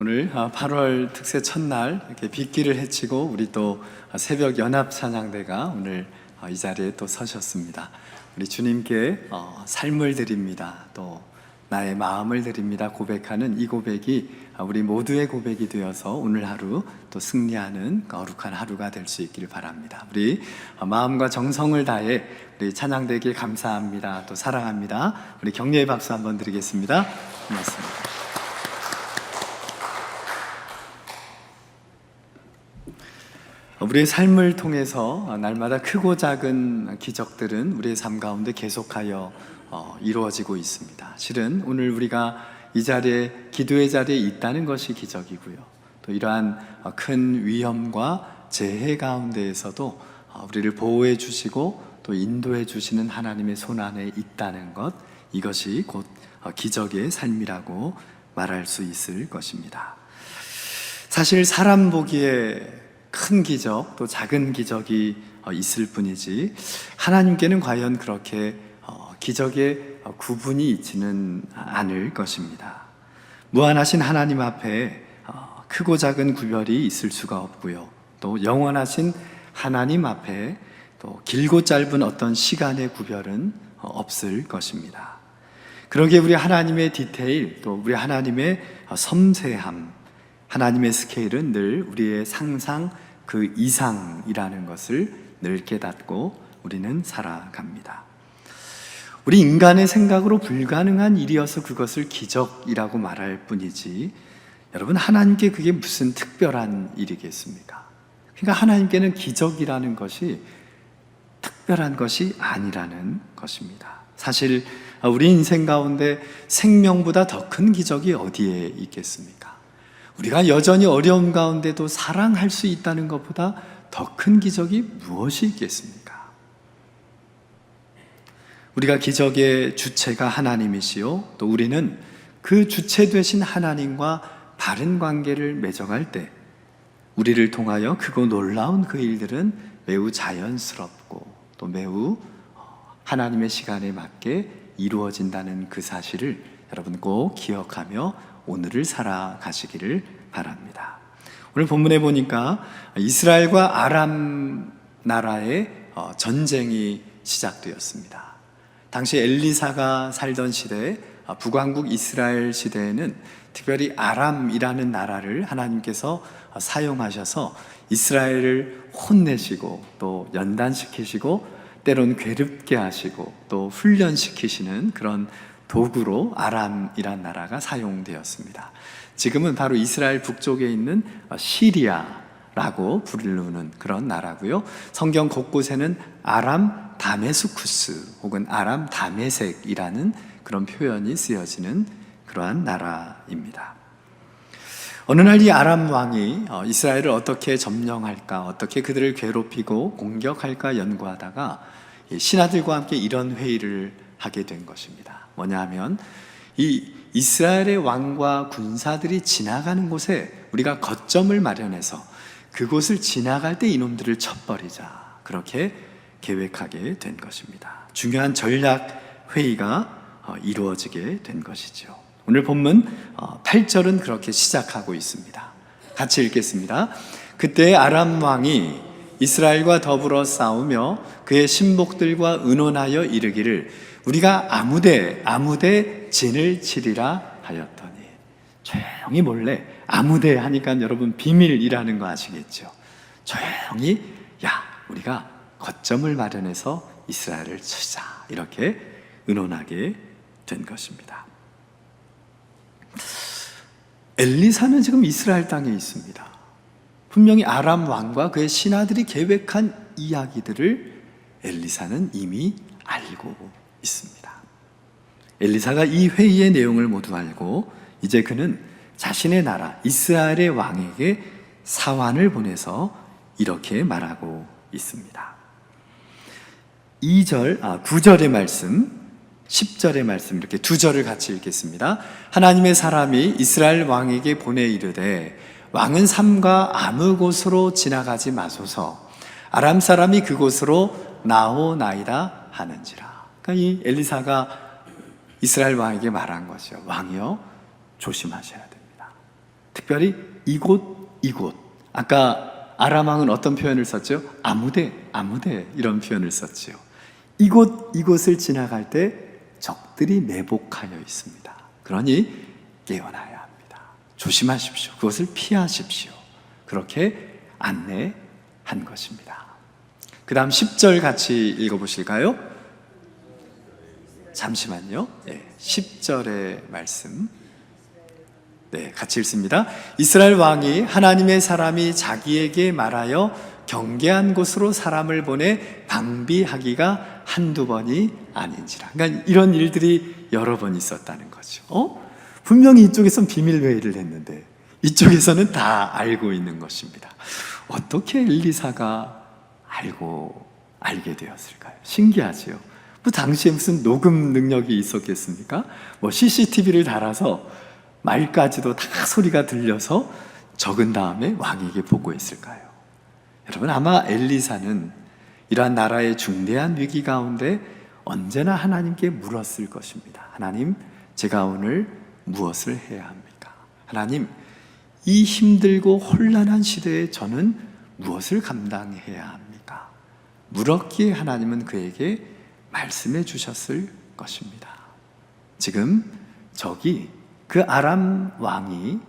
오늘 8월 특세 첫날 이렇게 빗길을 헤치고 우리 또 새벽 연합 찬양대가 오늘 이 자리에 또 서셨습니다. 우리 주님께 어, 삶을 드립니다. 또 나의 마음을 드립니다. 고백하는 이 고백이 우리 모두의 고백이 되어서 오늘 하루 또 승리하는 거룩한 하루가 될 수 있기를 바랍니다. 우리 마음과 정성을 다해 우리 찬양대에게 감사합니다. 또 사랑합니다. 우리 격려의 박수 한번 드리겠습니다. 고맙습니다. 우리의 삶을 통해서 날마다 크고 작은 기적들은 우리의 삶 가운데 계속하여 어, 이루어지고 있습니다. 실은 오늘 우리가 이 자리에 기도의 자리에 있다는 것이 기적이고요. 또 이러한 어, 큰 위험과 재해 가운데에서도 어, 우리를 보호해 주시고 또 인도해 주시는 하나님의 손 안에 있다는 것 이것이 곧 기적의 삶이라고 말할 수 있을 것입니다. 사실 사람 보기에 큰 기적 또 작은 기적이 어, 있을 뿐이지 하나님께는 과연 그렇게 어, 기적의 어, 구분이 있지는 않을 것입니다. 무한하신 하나님 앞에 크고 작은 구별이 있을 수가 없고요. 또 영원하신 하나님 앞에 또 길고 짧은 어떤 시간의 구별은 없을 것입니다. 그러기에 우리 하나님의 디테일 또 우리 하나님의 섬세함 하나님의 스케일은 늘 우리의 상상 그 이상이라는 것을 늘 깨닫고 우리는 살아갑니다. 우리 인간의 생각으로 불가능한 일이어서 그것을 기적이라고 말할 뿐이지 여러분 하나님께 그게 무슨 특별한 일이겠습니까? 그러니까 하나님께는 기적이라는 것이 특별한 것이 아니라는 것입니다. 사실 우리 인생 가운데 생명보다 더 큰 기적이 어디에 있겠습니까? 우리가 여전히 어려움 가운데도 사랑할 수 있다는 것보다 더 큰 기적이 무엇이 있겠습니까? 우리가 기적의 주체가 하나님이시요. 또 우리는 그 주체 되신 하나님과 바른 관계를 맺어갈 때 우리를 통하여 크고 놀라운 그 일들은 매우 자연스럽고 또 매우 어, 하나님의 시간에 맞게 이루어진다는 그 사실을 여러분 꼭 기억하며 오늘을 살아가시기를 바랍니다. 오늘 본문에 보니까 이스라엘과 아람 나라의 어, 전쟁이 시작되었습니다. 당시 엘리사가 살던 시대, 어, 북왕국 이스라엘 시대에는 특별히 아람이라는 나라를 하나님께서 어, 사용하셔서 이스라엘을 혼내시고 또 연단시키시고 때론 괴롭게 하시고 또 훈련시키시는 그런 도구로 아람이란 나라가 사용되었습니다. 지금은 바로 이스라엘 북쪽에 있는 시리아라고 부르는 그런 나라고요. 성경 곳곳에는 아람 다메스쿠스 혹은 아람 다메색이라는 그런 표현이 쓰여지는 그러한 나라입니다. 어느 날 이 아람 왕이 어, 이스라엘을 어떻게 점령할까, 어떻게 그들을 괴롭히고 공격할까 연구하다가 신하들과 함께 이런 회의를 하게 된 것입니다. 뭐냐 하면 이 이스라엘의 왕과 군사들이 지나가는 곳에 우리가 거점을 마련해서 그곳을 지나갈 때 이놈들을 쳐버리자. 그렇게 계획하게 된 것입니다. 중요한 전략 회의가 어, 이루어지게 된 것이죠. 오늘 본문 8절은 어, 그렇게 시작하고 있습니다. 같이 읽겠습니다. 그때 아람 왕이 이스라엘과 더불어 싸우며 그의 신복들과 의논하여 이르기를 우리가 아무데 아무데 진을 치리라 하였더니 조용히 몰래 아무데 하니까 여러분 비밀이라는 거 아시겠죠? 조용히 야 우리가 거점을 마련해서 이스라엘을 치자 이렇게 의논하게 된 것입니다. 엘리사는 지금 이스라엘 땅에 있습니다. 분명히 아람 왕과 그의 신하들이 계획한 이야기들을 엘리사는 이미 알고 있습니다. 엘리사가 이 회의의 내용을 모두 알고 이제 그는 자신의 나라 이스라엘의 왕에게 사환을 보내서 이렇게 말하고 있습니다. 2절, 아, 9절의 말씀, 10절의 말씀 이렇게 두 절을 같이 읽겠습니다. 하나님의 사람이 이스라엘 왕에게 보내 이르되 왕은 삼가 아무 곳으로 지나가지 마소서 아람 사람이 그곳으로 나오나이다 하는지라. 이 엘리사가 이스라엘 왕에게 말한 것이요. 왕이요, 조심하셔야 됩니다. 특별히 이곳 이곳 아까 아람왕은 어떤 표현을 썼죠? 아무데 아무데 이런 표현을 썼지요. 이곳 이곳을 지나갈 때 적들이 매복하여 있습니다. 그러니 깨어나야 합니다. 조심하십시오. 그것을 피하십시오. 그렇게 안내한 것입니다. 그 다음 10절 같이 읽어보실까요? 잠시만요. 네, 10절의 말씀. 네, 같이 읽습니다. 이스라엘 왕이 하나님의 사람이 자기에게 말하여 경계한 곳으로 사람을 보내 방비하기가 한두 번이 아닌지라. 그러니까 이런 일들이 여러 번 있었다는 거죠. 어? 분명히 이쪽에선 비밀 회의를 했는데 이쪽에서는 다 알고 있는 것입니다. 어떻게 엘리사가 알고 알게 되었을까요? 신기하지요. 뭐 당시에 무슨 녹음 능력이 있었겠습니까? 뭐 CCTV를 달아서 말까지도 다 소리가 들려서 적은 다음에 왕에게 보고했을까요? 여러분 아마 엘리사는 이러한 나라의 중대한 위기 가운데 언제나 하나님께 물었을 것입니다. 하나님, 제가 오늘 무엇을 해야 합니까? 하나님, 이 힘들고 혼란한 시대에 저는 무엇을 감당해야 합니까? 물었기에 하나님은 그에게 말씀해 주셨을 것입니다. 지금 저기 그 아람 왕이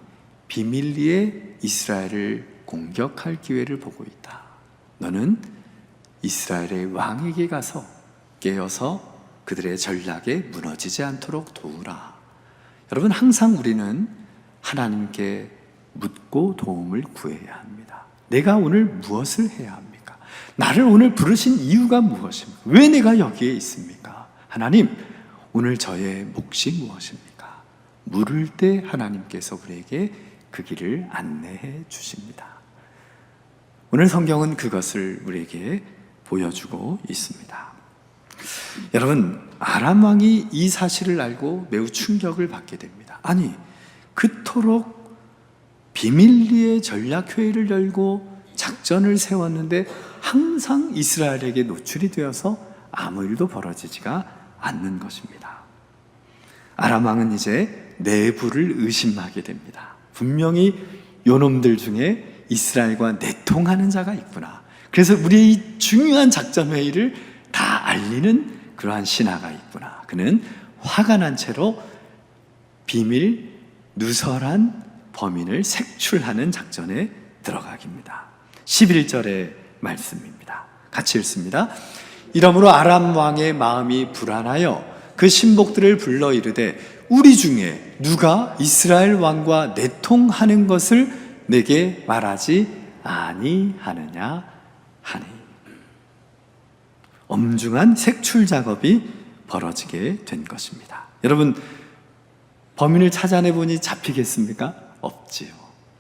비밀리에 이스라엘을 공격할 기회를 보고 있다. 너는 이스라엘의 왕에게 가서 깨어서 그들의 전략에 무너지지 않도록 도우라. 여러분, 항상 우리는 하나님께 묻고 도움을 구해야 합니다. 내가 오늘 무엇을 해야 합니까? 나를 오늘 부르신 이유가 무엇입니까? 왜 내가 여기에 있습니까? 하나님, 오늘 저의 몫이 무엇입니까? 물을 때 하나님께서 우리에게 그 길을 안내해 주십니다. 오늘 성경은 그것을 우리에게 보여주고 있습니다. 여러분, 아람 왕이 이 사실을 알고 매우 충격을 받게 됩니다. 아니, 그토록 비밀리에 전략 회의를 열고 작전을 세웠는데 항상 이스라엘에게 노출이 되어서 아무 일도 벌어지지가 않는 것입니다. 아람 왕은 이제 내부를 의심하게 됩니다. 분명히 요놈들 중에 이스라엘과 내통하는 자가 있구나. 그래서 우리의 이 중요한 작전 회의를 다 알리는 그러한 신하가 있구나. 그는 화가 난 채로 비밀 누설한 범인을 색출하는 작전에 들어가기입니다. 11절의 말씀입니다. 같이 읽습니다. 이러므로 아람 왕의 마음이 불안하여 그 신복들을 불러 이르되 우리 중에 누가 이스라엘 왕과 내통하는 것을 내게 말하지 아니하느냐 하니 엄중한 색출 작업이 벌어지게 된 것입니다. 여러분 범인을 찾아내 보니 잡히겠습니까? 없지요.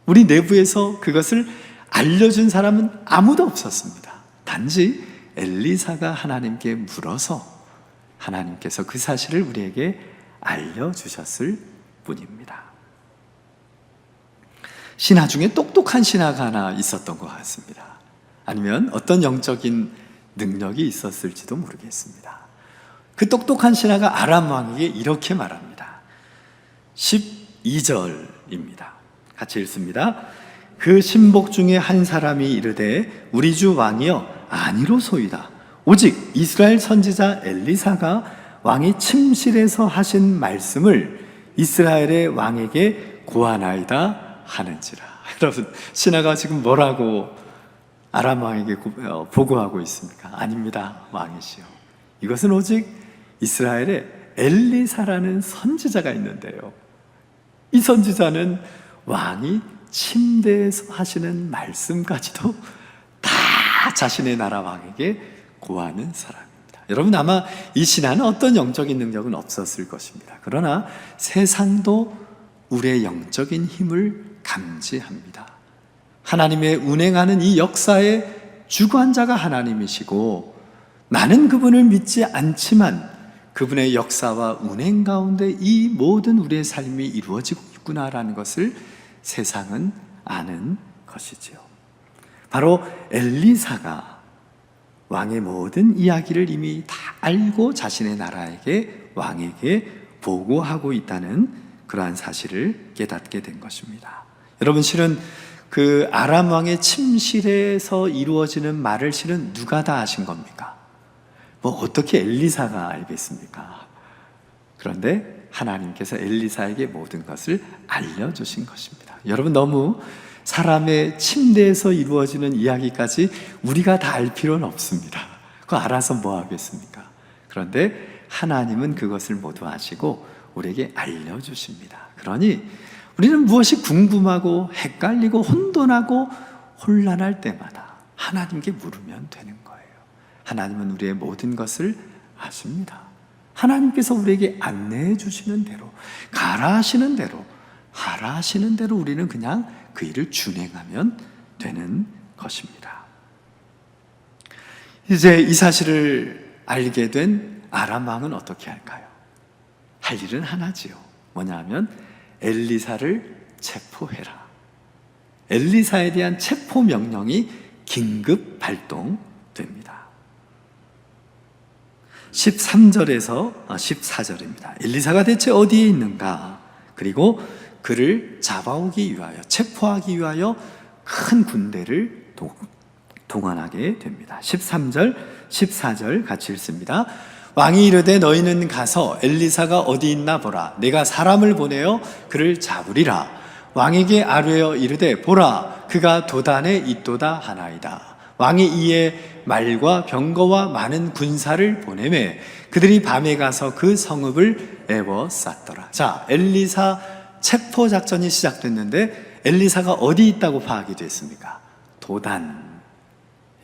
우리 내부에서 그것을 알려준 사람은 아무도 없었습니다. 단지 엘리사가 하나님께 물어서 하나님께서 그 사실을 우리에게 알려주셨을 뿐입니다. 신하 중에 똑똑한 신하가 하나 있었던 것 같습니다. 아니면 어떤 영적인 능력이 있었을지도 모르겠습니다. 그 똑똑한 신하가 아람 왕에게 이렇게 말합니다. 12절입니다. 같이 읽습니다. 그 신복 중에 한 사람이 이르되 우리 주 왕이여 아니로소이다. 오직 이스라엘 선지자 엘리사가 왕이 침실에서 하신 말씀을 이스라엘의 왕에게 고하나이다 하는지라. 여러분 신하가 지금 뭐라고 아람 왕에게 고- 어, 보고하고 있습니까? 아닙니다 왕이시여. 이것은 오직 이스라엘에 엘리사라는 선지자가 있는데요. 이 선지자는 왕이 침대에서 하시는 말씀까지도 다 자신의 나라 왕에게 고하는 사람입니다. 여러분 아마 이 신하는 어떤 영적인 능력은 없었을 것입니다. 그러나 세상도 우리의 영적인 힘을 감지합니다. 하나님의 운행하는 이 역사의 주관자가 하나님이시고 나는 그분을 믿지 않지만 그분의 역사와 운행 가운데 이 모든 우리의 삶이 이루어지고 있구나라는 것을 세상은 아는 것이지요. 바로 엘리사가 왕의 모든 이야기를 이미 다 알고 자신의 나라에게 왕에게 보고하고 있다는 그러한 사실을 깨닫게 된 것입니다. 여러분 실은 그 아람 왕의 침실에서 이루어지는 말을 실은 누가 다 아신 겁니까? 뭐 어떻게 엘리사가 알겠습니까? 그런데 하나님께서 엘리사에게 모든 것을 알려주신 것입니다. 여러분 너무 사람의 침대에서 이루어지는 이야기까지 우리가 다 알 필요는 없습니다. 그거 알아서 뭐 하겠습니까? 그런데 하나님은 그것을 모두 아시고 우리에게 알려주십니다. 그러니 우리는 무엇이 궁금하고 헷갈리고 혼돈하고 혼란할 때마다 하나님께 물으면 되는 거예요. 하나님은 우리의 모든 것을 아십니다. 하나님께서 우리에게 안내해 주시는 대로, 가라 하시는 대로, 하라 하시는 대로 우리는 그냥 그 일을 준행하면 되는 것입니다. 이제 이 사실을 알게 된 아람 왕은 어떻게 할까요? 할 일은 하나지요. 뭐냐 하면 엘리사를 체포해라. 엘리사에 대한 체포 명령이 긴급 발동됩니다. 13절에서 14절입니다. 엘리사가 대체 어디에 있는가? 그리고 그를 잡아오기 위하여, 체포하기 위하여 큰 군대를 동- 동원하게 됩니다. 13절, 14절 같이 읽습니다. 왕이 이르되 너희는 가서 엘리사가 어디 있나 보라. 내가 사람을 보내어 그를 잡으리라. 왕에게 아뢰어 이르되 보라 그가 도단에 있도다 하나이다. 왕이 이에 말과 병거와 많은 군사를 보내매 그들이 밤에 가서 그 성읍을 에워쌌더라. 자, 엘리사 체포 작전이 시작됐는데 엘리사가 어디 있다고 파악이 됐습니까? 도단.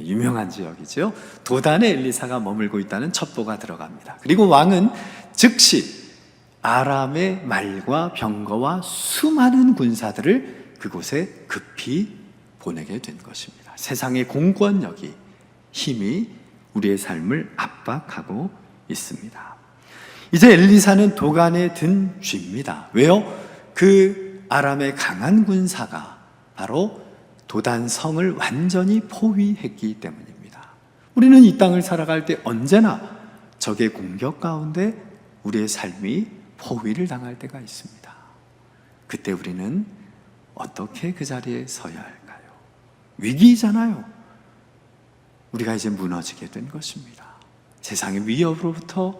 유명한 지역이죠. 도단에 엘리사가 머물고 있다는 첩보가 들어갑니다. 그리고 왕은 즉시 아람의 말과 병거와 수많은 군사들을 그곳에 급히 보내게 된 것입니다. 세상의 공권력이 힘이 우리의 삶을 압박하고 있습니다. 이제 엘리사는 도간에 든 쥐입니다. 왜요? 그 아람의 강한 군사가 바로 도단 성을 완전히 포위했기 때문입니다. 우리는 이 땅을 살아갈 때 언제나 적의 공격 가운데 우리의 삶이 포위를 당할 때가 있습니다. 그때 우리는 어떻게 그 자리에 서야 할까요? 위기잖아요. 우리가 이제 무너지게 된 것입니다. 세상의 위협으로부터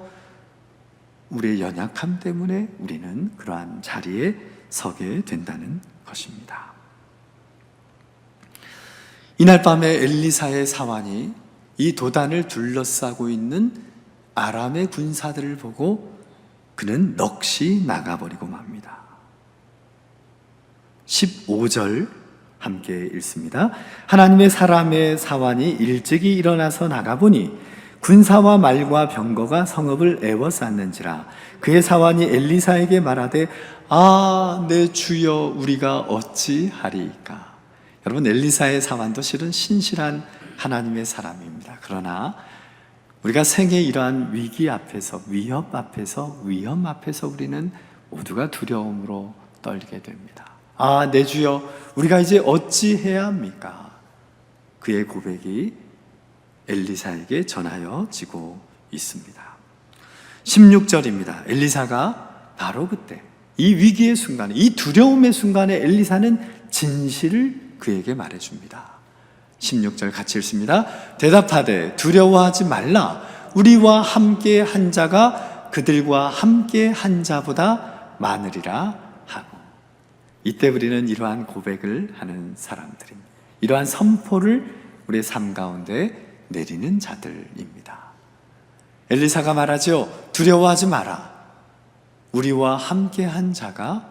우리의 연약함 때문에 우리는 그러한 자리에 서게 된다는 것입니다. 이날 밤에 엘리사의 사환이 이 도단을 둘러싸고 있는 아람의 군사들을 보고 그는 넋이 나가버리고 맙니다. 15절 함께 읽습니다. 하나님의 사람의 사환이 일찍이 일어나서 나가보니 군사와 말과 병거가 성읍을 애워쌌는지라 그의 사환이 엘리사에게 말하되 아 내 주여 우리가 어찌하리이까 여러분 엘리사의 사환도 실은 신실한 하나님의 사람입니다. 그러나 우리가 생의 이러한 위기 앞에서 위협 앞에서 위험 앞에서 우리는 모두가 두려움으로 떨게 됩니다. 아, 내 주여, 우리가 이제 어찌 해야 합니까? 그의 고백이 엘리사에게 전하여지고 있습니다. 16절입니다. 엘리사가 바로 그때 이 위기의 순간에 이 두려움의 순간에 엘리사는 진실을 그에게 말해줍니다. 16절 같이 읽습니다. 대답하되 두려워하지 말라. 우리와 함께 한 자가 그들과 함께 한 자보다 많으리라. 이때 우리는 이러한 고백을 하는 사람들입니다. 이러한 선포를 우리의 삶 가운데 내리는 자들입니다. 엘리사가 말하죠. 두려워하지 마라. 우리와 함께 한 자가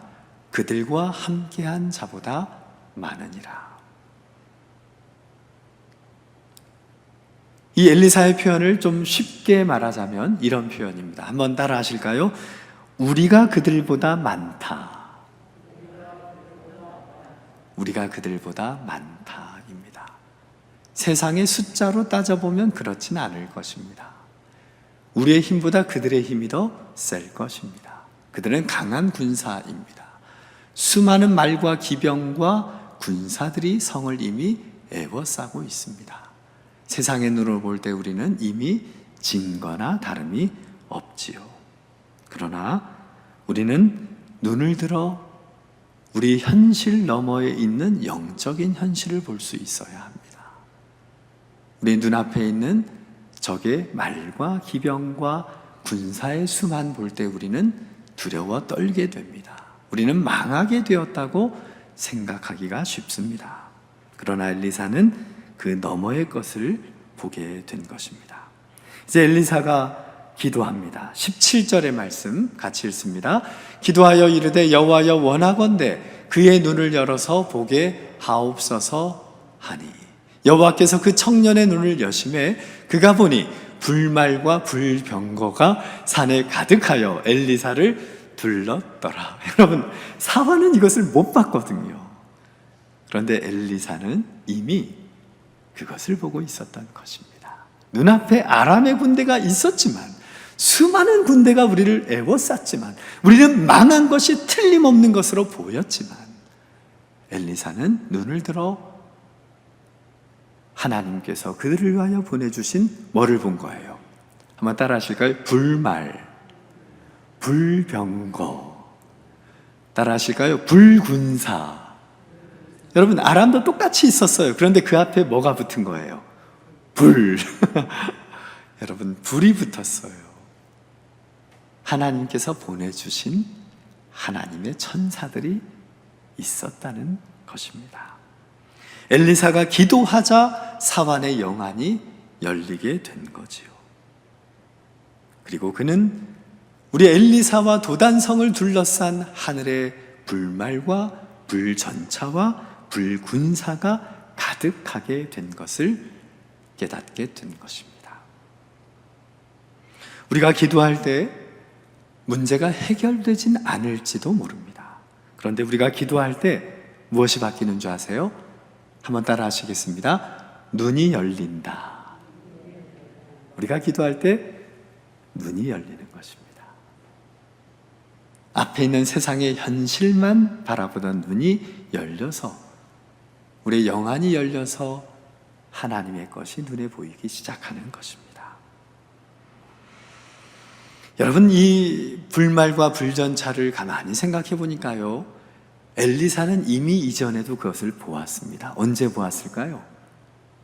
그들과 함께 한 자보다 많으니라. 이 엘리사의 표현을 좀 쉽게 말하자면 이런 표현입니다. 한번 따라 하실까요? 우리가 그들보다 많다. 우리가 그들보다 많다입니다. 세상의 숫자로 따져보면 그렇진 않을 것입니다. 우리의 힘보다 그들의 힘이 더 셀 것입니다. 그들은 강한 군사입니다. 수많은 말과 기병과 군사들이 성을 이미 애워싸고 있습니다. 세상의 눈으로 볼 때 우리는 이미 진 거나 다름이 없지요. 그러나 우리는 눈을 들어 우리 현실 너머에 있는 영적인 현실을 볼 수 있어야 합니다. 우리 눈앞에 있는 적의 말과 기병과 군사의 수만 볼 때 우리는 두려워 떨게 됩니다. 우리는 망하게 되었다고 생각하기가 쉽습니다. 그러나 엘리사는 그 너머의 것을 보게 된 것입니다. 이제 엘리사가 기도합니다. 17절의 말씀 같이 읽습니다. 기도하여 이르되 여호와여 원하건대 그의 눈을 열어서 보게 하옵소서 하니 여호와께서 그 청년의 눈을 여심해 그가 보니 불말과 불병거가 산에 가득하여 엘리사를 둘렀더라. 여러분 사화는 이것을 못 봤거든요. 그런데 엘리사는 이미 그것을 보고 있었던 것입니다. 눈앞에 아람의 군대가 있었지만 수많은 군대가 우리를 애워쌌지만 우리는 망한 것이 틀림없는 것으로 보였지만 엘리사는 눈을 들어 하나님께서 그들을 위하여 보내주신 뭐를 본 거예요? 한번 따라 하실까요? 불말, 불병거. 따라 하실까요? 불군사. 여러분, 아람도 똑같이 있었어요. 그런데 그 앞에 뭐가 붙은 거예요? 불. 여러분, 불이 붙었어요. 하나님께서 보내주신 하나님의 천사들이 있었다는 것입니다. 엘리사가 기도하자 사환의 영안이 열리게 된 거지요. 그리고 그는 우리 엘리사와 도단성을 둘러싼 하늘의 불말과 불전차와 불군사가 가득하게 된 것을 깨닫게 된 것입니다. 우리가 기도할 때 문제가 해결되진 않을지도 모릅니다. 그런데 우리가 기도할 때 무엇이 바뀌는 줄 아세요? 한번 따라 하시겠습니다. 눈이 열린다. 우리가 기도할 때 눈이 열리는 것입니다. 앞에 있는 세상의 현실만 바라보던 눈이 열려서 우리의 영안이 열려서 하나님의 것이 눈에 보이기 시작하는 것입니다. 여러분 이 불말과 불전차를 가만히 생각해 보니까요. 엘리사는 이미 이전에도 그것을 보았습니다. 언제 보았을까요?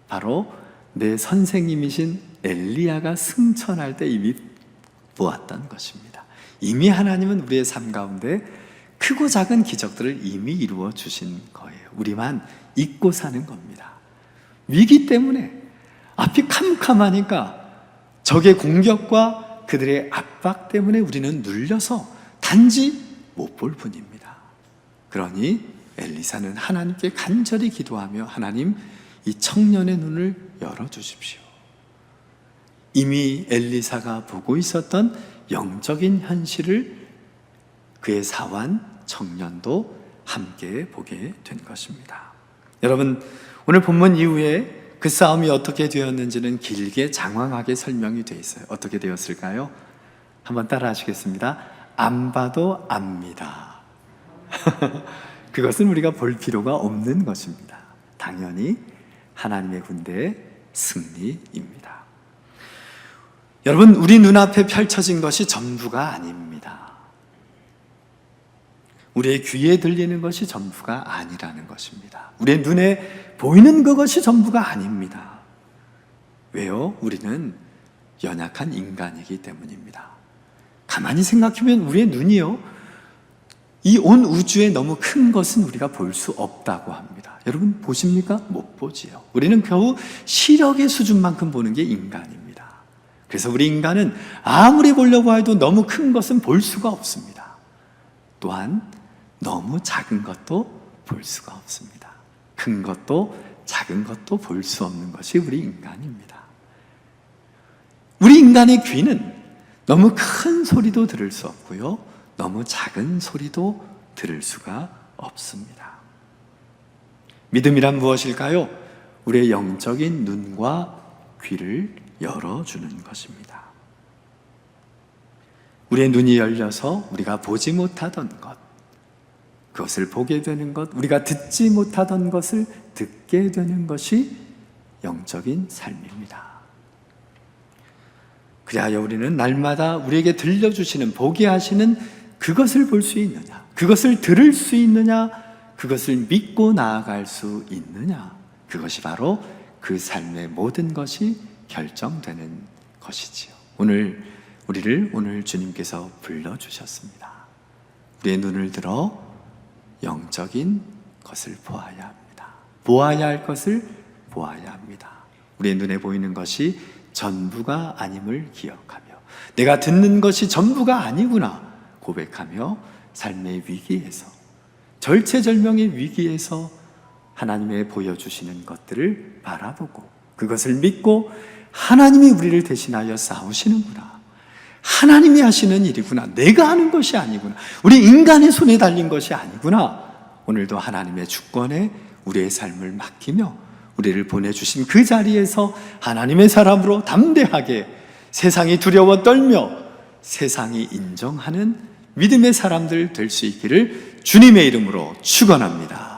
바로 내 선생님이신 엘리야가 승천할 때 이미 보았던 것입니다. 이미 하나님은 우리의 삶 가운데 크고 작은 기적들을 이미 이루어 주신 거예요. 우리만 잊고 사는 겁니다. 위기 때문에 앞이 캄캄하니까 적의 공격과 그들의 압박 때문에 우리는 눌려서 단지 못 볼 뿐입니다. 그러니 엘리사는 하나님께 간절히 기도하며 하나님 이 청년의 눈을 열어 주십시오. 이미 엘리사가 보고 있었던 영적인 현실을 그의 사환 청년도 함께 보게 된 것입니다. 여러분, 오늘 본문 이후에 그 싸움이 어떻게 되었는지는 길게 장황하게 설명이 되어 있어요. 어떻게 되었을까요? 한번 따라 하시겠습니다. 안 봐도 압니다. 그것은 우리가 볼 필요가 없는 것입니다. 당연히 하나님의 군대의 승리입니다. 여러분, 우리 눈앞에 펼쳐진 것이 전부가 아닙니다. 우리의 귀에 들리는 것이 전부가 아니라는 것입니다. 우리의 눈에 보이는 그것이 전부가 아닙니다. 왜요? 우리는 연약한 인간이기 때문입니다. 가만히 생각하면 우리의 눈이요. 이 온 우주에 너무 큰 것은 우리가 볼 수 없다고 합니다. 여러분 보십니까? 못 보지요. 우리는 겨우 시력의 수준만큼 보는 게 인간입니다. 그래서 우리 인간은 아무리 보려고 해도 너무 큰 것은 볼 수가 없습니다. 또한 너무 작은 것도 볼 수가 없습니다. 큰 것도 작은 것도 볼 수 없는 것이 우리 인간입니다. 우리 인간의 귀는 너무 큰 소리도 들을 수 없고요. 너무 작은 소리도 들을 수가 없습니다. 믿음이란 무엇일까요? 우리의 영적인 눈과 귀를 열어주는 것입니다. 우리의 눈이 열려서 우리가 보지 못하던 것, 그것을 보게 되는 것, 우리가 듣지 못하던 것을 듣게 되는 것이 영적인 삶입니다. 그리하여 우리는 날마다 우리에게 들려주시는, 보게 하시는 그것을 볼 수 있느냐, 그것을 들을 수 있느냐, 그것을 믿고 나아갈 수 있느냐? 그것이 바로 그 삶의 모든 것이 결정되는 것이지요. 오늘 우리를 오늘 주님께서 불러 주셨습니다. 우리의 눈을 들어 영적인 것을 보아야 합니다. 보아야 할 것을 보아야 합니다. 우리의 눈에 보이는 것이 전부가 아님을 기억하며 내가 듣는 것이 전부가 아니구나 고백하며 삶의 위기에서 절체절명의 위기에서 하나님의 보여주시는 것들을 바라보고 그것을 믿고 하나님이 우리를 대신하여 싸우시는구나. 하나님이 하시는 일이구나. 내가 하는 것이 아니구나. 우리 인간의 손에 달린 것이 아니구나. 오늘도 하나님의 주권에 우리의 삶을 맡기며 우리를 보내주신 그 자리에서 하나님의 사람으로 담대하게 세상이 두려워 떨며 세상이 인정하는 믿음의 사람들 될 수 있기를 주님의 이름으로 축원합니다.